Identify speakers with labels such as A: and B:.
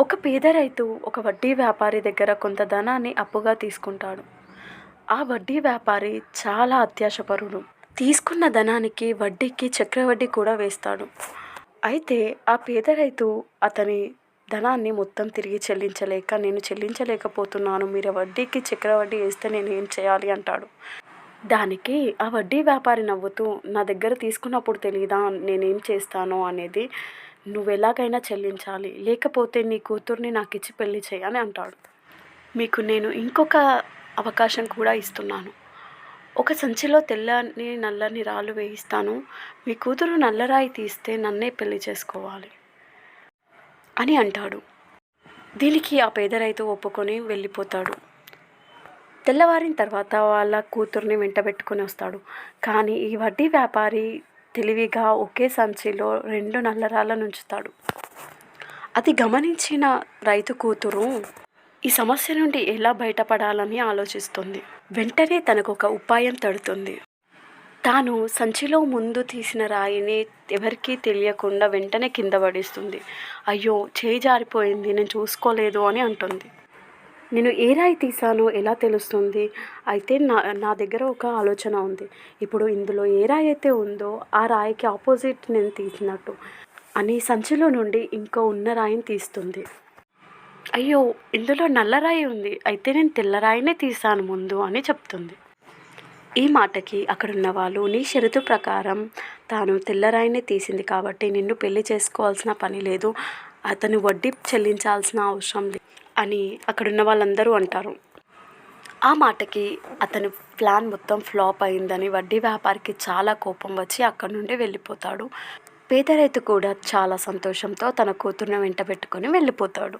A: ఒక పేద రైతు ఒక వడ్డీ వ్యాపారి దగ్గర కొంత ధనాన్ని అప్పుగా తీసుకుంటాడు. ఆ వడ్డీ వ్యాపారి చాలా అత్యాశపరుడు. తీసుకున్న ధనానికి వడ్డీకి చక్రవడ్డీ కూడా వేస్తాడు. అయితే ఆ పేద రైతు అతని ధనాన్ని మొత్తం తిరిగి చెల్లించలేక నేను చెల్లించలేకపోతున్నాను మీరు వడ్డీకి చక్రవడ్డీ వేస్తే నేను ఏం చేయాలి? అంటాడు. దానికి ఆ వడ్డీ వ్యాపారి నవ్వుతూ నా దగ్గర తీసుకున్నప్పుడు తెలియదా నేనేం చేస్తానో? అనేది నువ్వు ఎలాగైనా చెల్లించాలి. లేకపోతే నీ కూతుర్ని నాకు ఇచ్చి పెళ్ళి చేయని అంటాడు. మీకు నేను ఇంకొక అవకాశం కూడా ఇస్తున్నాను. ఒక సంచిలో తెల్లని నల్లని రాళ్ళు వేయిస్తాను. మీ కూతురు నల్లరాయి తీస్తే నన్నే పెళ్ళి చేసుకోవాలి అని అంటాడు. దీనికి ఆ పేద రైతు ఒప్పుకొని వెళ్ళిపోతాడు. తెల్లవారిన తర్వాత వాళ్ళ కూతుర్ని వెంటబెట్టుకొని వస్తాడు. కానీ ఈ వడ్డీ వ్యాపారి తెలివిగా ఒకే సంచిలో రెండు నల్లరాళ్ళను ఉంచుతాడు అది గమనించిన రైతు కూతురు ఈ సమస్య నుండి ఎలా బయటపడాలని ఆలోచిస్తుంది. వెంటనే తనకు ఒక ఉపాయం తడుతుంది. తాను సంచిలో ముందు తీసిన రాయిని ఎవరికీ తెలియకుండా వెంటనే కింద పడేస్తుంది. అయ్యో చేయి జారిపోయింది నేను చూసుకోలేదు అని అంటుంది. నేను ఏ రాయి తీసానో ఎలా తెలుస్తుంది? అయితే నా నా దగ్గర ఒక ఆలోచన ఉంది. ఇప్పుడు ఇందులో ఏ రాయి అయితే ఉందో ఆ రాయికి ఆపోజిట్ నేను తీసినట్టు అని సంచిలో నుండి ఇంకో ఉన్న రాయిని తీస్తుంది. అయ్యో ఇందులో నల్లరాయి ఉంది. అయితే నేను తెల్లరాయినే తీసాను ముందు అని చెప్తుంది. ఈ మాటకి అక్కడున్న వాళ్ళు నీ షరతు ప్రకారం తాను తెల్లరాయినే తీసింది కాబట్టి నిన్ను పెళ్ళి చేసుకోవాల్సిన పని లేదు. అతను వడ్డీ చెల్లించాల్సిన అవసరం లేదు అని అక్కడున్న వాళ్ళందరూ అంటారు. ఆ మాటకి అతని ప్లాన్ మొత్తం ఫ్లాప్ అయిందని వడ్డీ వ్యాపారికి చాలా కోపం వచ్చి అక్కడి నుండి వెళ్ళిపోతాడు. పేద రైతు కూడా చాలా సంతోషంతో తన కూతురుని వెంట పెట్టుకొని వెళ్ళిపోతాడు.